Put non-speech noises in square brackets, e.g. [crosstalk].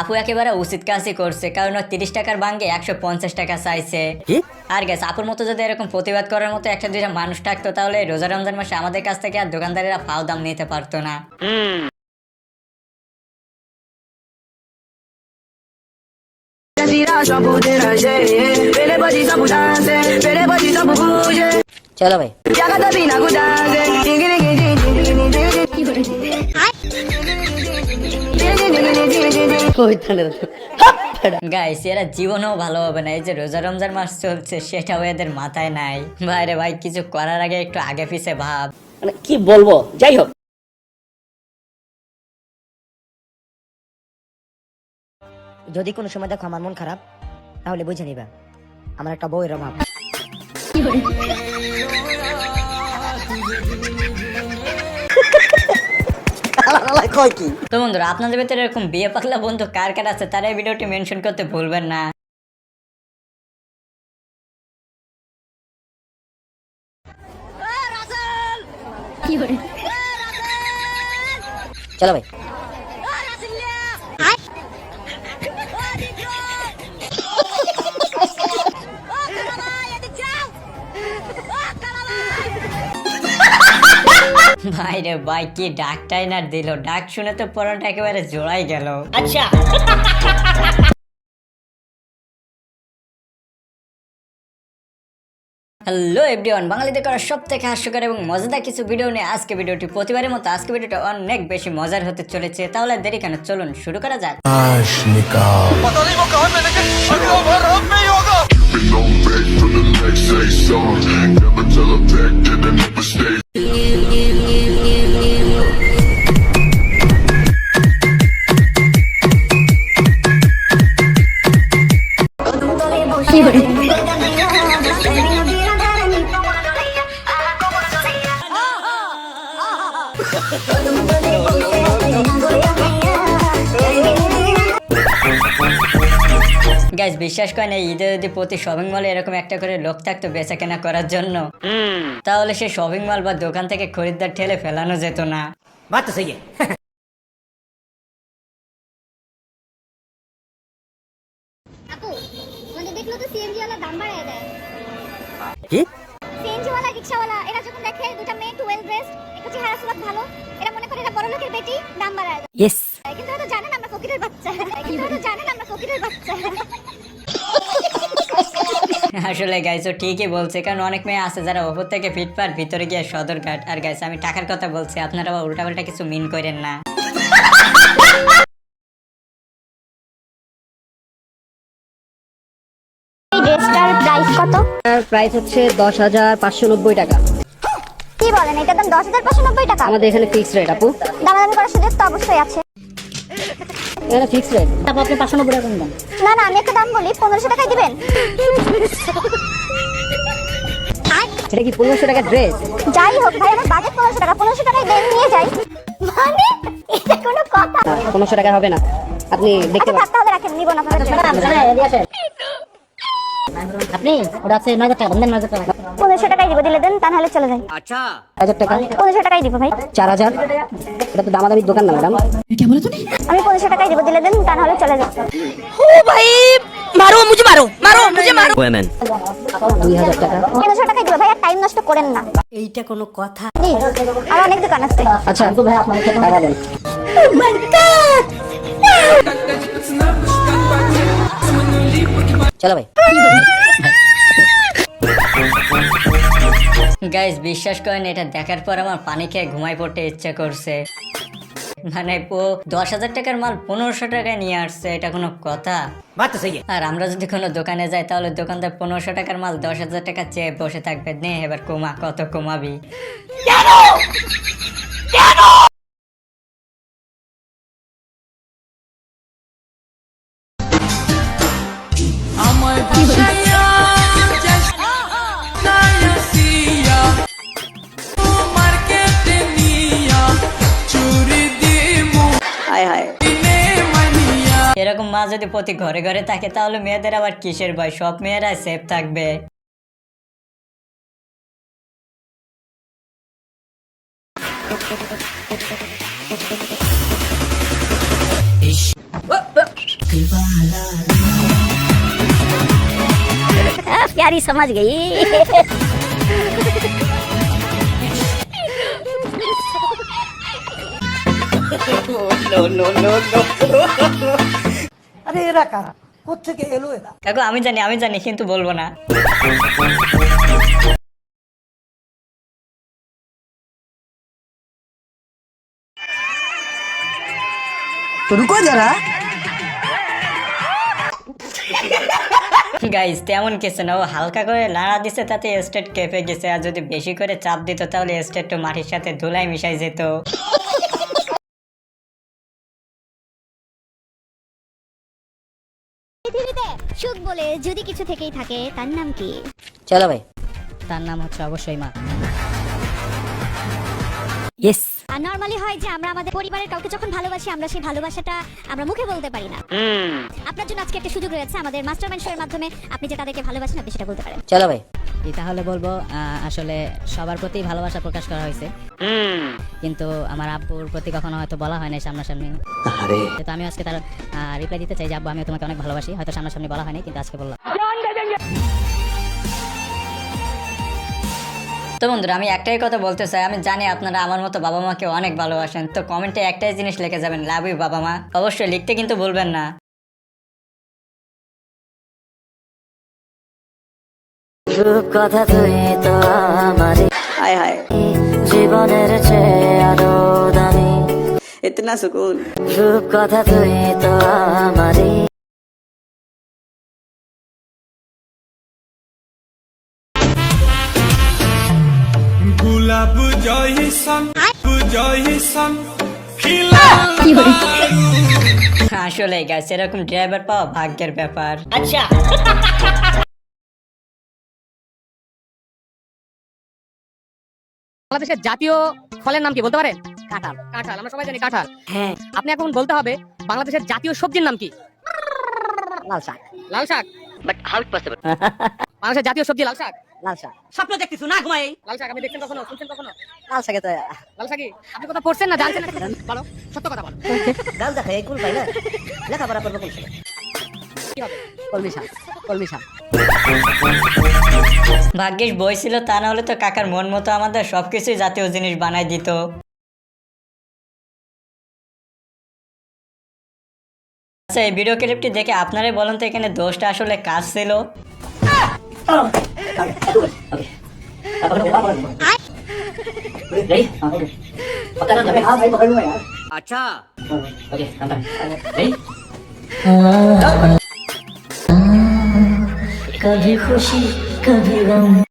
আপু একেবারে উচিত কাজই করছে কারণ ও তিরিশ টাকার ভাঙ্গে একশো পঞ্চাশ টাকা চাইছে। আর গেছে আপুর মতো যদি এরকম প্রতিবাদ করার মতো একটা দুইটা মানুষ থাকতো তাহলে রোজা রমজান মাসে আমাদের কাছ থেকে আর দোকানদারেরা ফাও দাম নিতে পারতো না। চলো ভাই। গাইস এরা জীবনেও ভালো হবে না। এই যে রোজা রমজান মাস চলছে সেটাও এদের মাথায় নাই। ভাইরে ভাই কিছু করার আগে একটু আগে পিছে ভাব। মানে কি বলব? যাই হোক। যদি কোনো সময় দেখো আমার মন খারাপ তাহলে বুঝে নিবা। আমার একটা বউয়ের অভাব। কয় কি? তো বন্ধুরা আপনাদের ভেতরে এরকম বিয়ে পাগলা বন্ধু কার কার আছে তারা এই ভিডিওটি মেনশন করতে ভুলবেন না। চলো ভাই। ভাই রে ভাই কি ডাকটাই না দিল? ডাক শুনে তো পরনটা একেবারে জোড়াই গেল। আচ্ছা। হ্যালো এভরিওয়ান বাঙালিদের করা সব থেকে হাস্যকর এবং মজাদার কিছু ভিডিও নিয়ে আজকে ভিডিওটি প্রতিবারের মতো আজকে ভিডিওটা অনেক বেশি মজার হতে চলেছে। তাহলে দেরি কেন? চলুন শুরু করা যাক। গাইজ বিশ্বাস করেন এই ঈদে যদি প্রতি শপিং মলে এরকম একটা করে লোক থাকতো বেচা কেনা করার জন্য তাহলে সে শপিং মল বা দোকান থেকে খরিদ্দার ঠেলে ফেলানো যেত না। বাত তো সহি [laughs] দেখল তো সিএনজি ওয়ালা দাম বাড়ায় দেয়। কি? সিএনজি ওয়ালা রিকশাওয়ালা এরা যখন দেখে দুটা মেয়ে টুয়েলভ ড্রেস একটু চেহারা সুরত ভালো এরা মনে করে এরা বড় লোকের বেটি দাম বাড়ায় দেয়। ইয়েস কিন্তু জানেন আমরা ফকিরের বাচ্চা। কিন্তু জানেন আমরা ফকিরের বাচ্চা। আসলে গাইস ও ঠিকই বলছে কারণ অনেক মেয়ে আছে যারা ওপর থেকে ফিটপাট ভিতরে গিয়ে সদরঘাট। আর গাইস আমি টাকার কথা বলছি আপনারা আবার উল্টাপাল্টা কিছু মিন করেন না। ড্রেসটার প্রাইস কত? প্রাইস হচ্ছে দশ হাজার পাঁচশো নব্বই টাকা। কি বলেন এটার দাম দশ হাজার পাঁচশো নব্বই টাকা? আমাদের এখানে ফিক্স রেট আপু। দামাদামি করার সুযোগ তো অবশ্যই আছে। এখানে ফিক্স রেট আপু আপনি পাঁচশো নব্বই টাকা দাম না না আমি একটা দাম বলি পনেরোশো টাকায় দিবেন? সেটা কি পনেরোশো টাকা ড্রেস যাই হোক ভাই আমার বাজেট পনেরোশো টাকা পনেরোশো টাকায় দেন নিয়ে যাই। মানে এটা কোনো কথা। পনেরোশো টাকা হবে না। আপনি দেখতে আচ্ছা পারেন রাখেন নিব না আপনি? ওটা আছে নয় হাজার টাকা দেন নয় হাজার টাকা। পনেরোশো টাকায় দিব দিলে দেন তা নাহলে চলে যাই আচ্ছা। হাজার টাকা? পনেরোশো টাকাই দিব ভাই। চার হাজার? এটা তো দামাদামির দোকান না ম্যাডাম। আমি পনেরোশো টাকাই দিব দিলে দেন তা নাহলে চলে যাই দুই হাজার টাকা। পনেরোশো টাকাই দিব ভাই আর টাইম নষ্ট করেন না। এইটা কোনো কথা। আর অনেক দোকান আছে। আচ্ছা ভাই আপনার টাকা দেন। চলো ভাই। গাইস বিশ্বাস করেন এটা দেখার পর আমার পানি খেয়ে ঘুমাই পড়তে ইচ্ছে করছে। মানে ও দশ হাজার টাকার মাল পনেরোশো টাকায় নিয়ে আসছে এটা কোনো কথা? আর আমরা যদি কোনো দোকানে যাই তাহলে দোকানদার পনেরোশো টাকার মাল দশ হাজার টাকা চেয়ে বসে থাকবে। নে এবার কমা কত কমাবি? এরকম মা যদি প্রতি ঘরে ঘরে থাকে তাহলে মেয়েদের আবার কিসের ভয় সব মেয়েরা সেফ থাকবে प्यारी समझ गई আরে এরা কারা? কোথেকে এলো এরা? কাকু আমি জানি আমি জানি কিন্তু বলব না। তো রুকো যারা। গাইজ তেমন কিছু না ও হালকা করে লাড়া দিছে তাতে স্টেট কেঁপে গেছে আর যদি বেশি করে চাপ দিত তাহলে স্টেট তো মাটির সাথে ধুলাই মিশাই যেত। সুখ বলে যদি কিছু থেকেই থাকে তার নাম কি চলো ভাই তার নাম হচ্ছে অবশ্যই মা ইয়েস আর নর্মালি হয় যে আমরা আমাদের পরিবারের কাউকে যখন ভালোবাসি আমরা সেই ভালোবাসাটা আমরা মুখে বলতে পারি না আপনার জন্য আজকে একটা সুযোগ রয়েছে আমাদের মাস্টারমাইন্ড শো এর মাধ্যমে আপনি যে তাদেরকে ভালোবাসেন আপনি সেটা বলতে পারেন চলো ভাই তাহলে বলব আসলে সবার প্রতি ভালোবাসা প্রকাশ করা হয়েছে। কিন্তু আমার আব্বুর প্রতি কখনো হয়তো বলা হয় নাই সামনাসামনি। তো আমি আজকে তার রিপ্লাই দিতে চাই যে আব্বু আমি তোমাকে অনেক ভালোবাসি। হয়তো সামনাসামনি বলা হয়নি কিন্তু আজকে বললাম। তো বন্ধুরা আমি একটাই কথা বলতে চাই। আমি জানি আপনারা আমার মতো বাবা মাকে অনেক ভালোবাসেন। তো কমেন্টে একটাই জিনিস লিখে যাবেন লাভ ইউ বাবা মা অবশ্যই লিখতে কিন্তু ভুলবেন না। সব কথা তুই তো আমার হায় হায়। জীবনের চেয়ে আরও দামি। ইতনা সুকুন। সব কথা তুই তো গুলাব জয় জয় আসলে গেছে এরকম ড্রাইভার পাওয়া ভাগ্যের ব্যাপার। আচ্ছা। বাংলাদেশের জাতীয় ফলের নাম কি বলতে পারেন? কাঁঠাল। কাঁঠাল আমরা সবাই জানি কাঁঠাল। হ্যাঁ। আপনি এখন বলতে হবে বাংলাদেশের জাতীয় সবজির নাম কি? লাল শাক। লাল শাক। বাট হাউ ইট পসিবল বাংলাদেশের জাতীয় সবজি লাল শাক? লাল শাক। স্বপ্ন দেখতেছো না ঘুমাই? লাল শাক আপনি দেখছেন কখনো? শুনছেন কখনো? লাল শাকে তো লাল শাকই। আপনি কথা পড়ছেন না জানছেন না। [laughs] বলো সত্য কথা বলো। গাল দেখা কুল পাই না? লেখাপড়া করব কোন কি হবে? কলমি শাক কলমি শাক। ভাগ্যিস বই ছিল তা না হলে তো কাকার মন মতো আমাদের সবকিছুই জাতীয় জিনিস বানাই দিত আচ্ছা এই ভিডিও ক্লিপটি দেখে আপনারাই বলেন তো এখানে দোষটা আসলে কাজ ছিল कभी खुशी Campeão.